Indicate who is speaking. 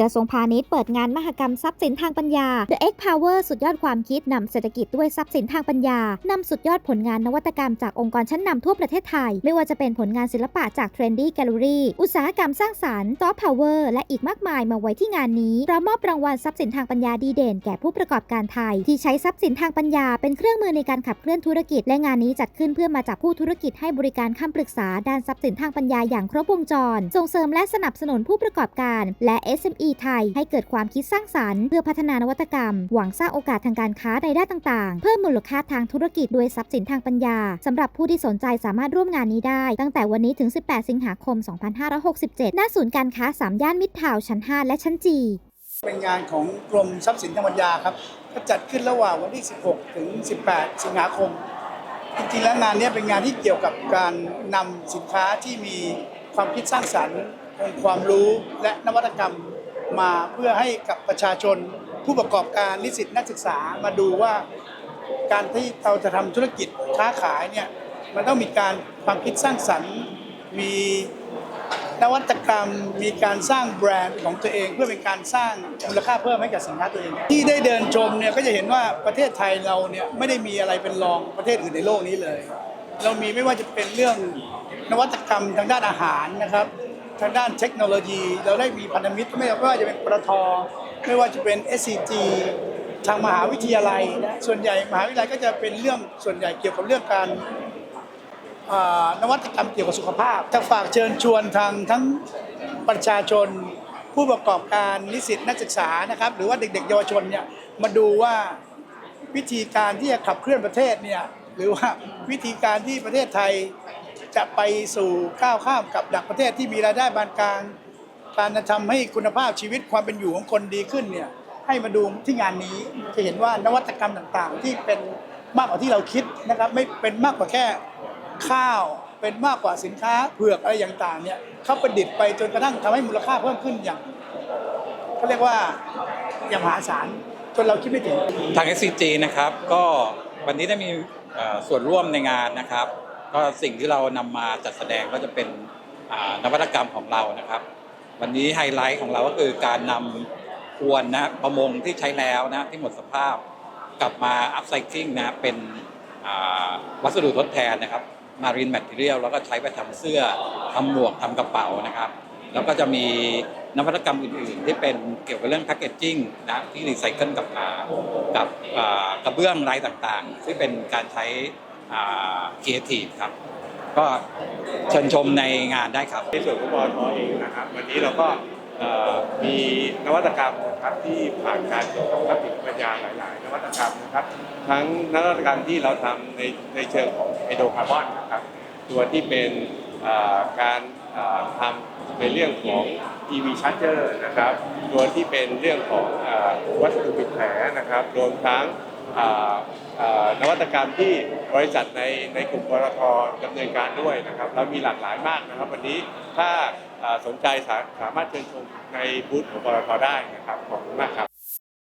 Speaker 1: กระทรวงพาณิชย์เปิดงานมหกรรมทรัพย์สินทางปัญญา The X Power สุดยอดความคิดนำเศรษฐกิจด้วยทรัพย์สินทางปัญญานำสุดยอดผลงานนวัตกรรมจากองค์กรชั้นนำทั่วประเทศไทย ไม่ว่าจะเป็นผลงานศิลปะจาก Trendy Gallery อุตสาหกรรมสร้างสรรค์ Soft Power และอีกมากมายมาไว้ที่งานนี้พร้อมมอบรางวัลทรัพย์สินทางปัญญาดีเด่นแก่ผู้ประกอบการไทย ที่ใช้ทรัพย์สินทางปัญญา เป็นเครื่องมือในการขับเคลื่อนธุรกิจ และงานนี้จัดขึ้นเพื่อมาจากผู้ธุรกิจให้บริการคำปรึกษาด้านทรัพย์สินทางปัญญาอย่างครบวงจร ส่งเสริมและสนับสนุนผู้ประกอบการ และ SME ไทย ให้เกิดความคิดสร้างสรรค์เพื่อพัฒนานวัตกรรม หวังสร้างโอกาสทางการค้าในด้านต่างๆ เพิ่มมูลค่าทางธุรกิจด้วยทรัพย์สินทางปัญญาสำหรับผู้ที่สนใจสามารถร่วมงานนี้ได้ ตั้งแต่วันนี้ถึง 18 สิงหาคม 2567ณศูนย์การค้า 3 ย่านมิตรทาวชั้น 5 และชั้นจี
Speaker 2: เป็นงานของกรมทรัพย์สินทางปัญญาครับก็จัดขึ้นระหว่างวันที่ 16 ถึง 18 สิงหาคม จริงๆแล้วงานนี้เป็นงานที่เกี่ยวกับการนำสินค้าที่มีความคิดสร้างสรรค์องค์ความรู้และนวัตกรรม มาเพื่อให้กับประชาชนผู้ประกอบการนิสิตนักศึกษามาดูว่า การที่เราจะทำธุรกิจค้าขายเนี่ยมันต้องมีการความคิดสร้างสรรค์ มีนวัตกรรม มีการสร้างแบรนด์ของตัวเองเพื่อเป็นการสร้างมูลค่าเพิ่มให้กับสินค้าตัวเอง ที่ได้เดินชมเนี่ยก็จะเห็นว่าประเทศไทยเราเนี่ยไม่ได้มีอะไรเป็นรองประเทศอื่นในโลกนี้เลย เรามีไม่ว่าจะเป็นเรื่องนวัตกรรมทางด้านอาหารนะครับ ทางด้านเทคโนโลยี เราได้มีพันธมิตรไม่ว่าจะเป็นปตทไม่ว่าจะเป็น SCG ทางมหาวิทยาลัยนะส่วนใหญ่มหาวิทยาลัยก็จะเป็นเรื่องส่วนใหญ่เกี่ยวกับเรื่องการนวัตกรรมเกี่ยวกับสุขภาพจะฝากเชิญชวนทางทั้งประชาชน ผู้ประกอบการนิสิตนักศึกษานะครับ หรือว่าเด็กๆเยาวชนเนี่ยมาดูว่าวิธีการที่จะขับเคลื่อนประเทศเนี่ยหรือว่าวิธีการที่ประเทศไทย จะไปสู่ก้าวข้ามกับดักประเทศที่มีรายได้ปานกลาง การจะทำให้คุณภาพชีวิตความเป็นอยู่ของคนดีขึ้นเนี่ยให้มาดูที่งานนี้จะเห็นว่านวัตกรรมต่างๆ ที่เป็นมากกว่าที่เราคิดนะครับไม่เป็นมากกว่าแค่ข้าว เป็นมากกว่าสินค้าเผือกอะไรอย่างต่างเนี่ยเขาประดิษฐ์ไปจนกระทั่งทำให้มูลค่าเพิ่มขึ้นอย่างเขาเรียกว่าอย่างมหาศาลจนเราคิดไม่ถึง
Speaker 3: ทาง SCG นะครับก็วันนี้ได้มีส่วนร่วมในงานนะครับ ก็สิ่งที่เรานำมาจัดแสดงก็จะเป็นนวัตกรรมของเรานะครับ วันนี้ไฮไลท์ของเราก็คือการนำอวนนะประมงที่ใช้แล้วนะที่หมดสภาพกลับมาอัพไซคลิงนะเป็นวัสดุทดแทนนะครับมารีนแมทเทียลแล้วก็ใช้ไปทำเสื้อทำหมวกทำกระเป๋านะครับแล้วก็จะมีนวัตกรรมอื่นๆ ที่เป็นเกี่ยวกับเรื่องแพคเกจจิ้งนะที่รีไซเคิลกับกับกระเบื้องลายต่างๆ ที่เป็นการใช้ ครีเอทีฟครับ ก็เชิญชมในงานได้ครับ
Speaker 4: ในส่วนของปอทเองนะครับ วันนี้เราก็เอ่อมีนวัตกรรมนะครับที่ผ่านการจดทรัพย์สินปัญญาหลาย ๆ นวัตกรรมนะครับ ทั้งนวัตกรรมที่เราทำในในเชิงของไฮโดรคาร์บอนนะครับตัวที่เป็นเอ่อการเอ่อทำในเรื่องของ EV charger นะครับตัวที่เป็นเรื่องของเอ่อวัสดุปิดแผลนะครับรวมทั้งเอ่อเอ่อนวัตกรรมที่ บริษัทในในกลุ่มปตทดำเนินการด้วยนะครับเรามีหลากหลายมากนะครับ วันนี้ถ้าสนใจสาสามารถเชิญชมในบูธของปตทได้นะครับขอบคุณมากครับ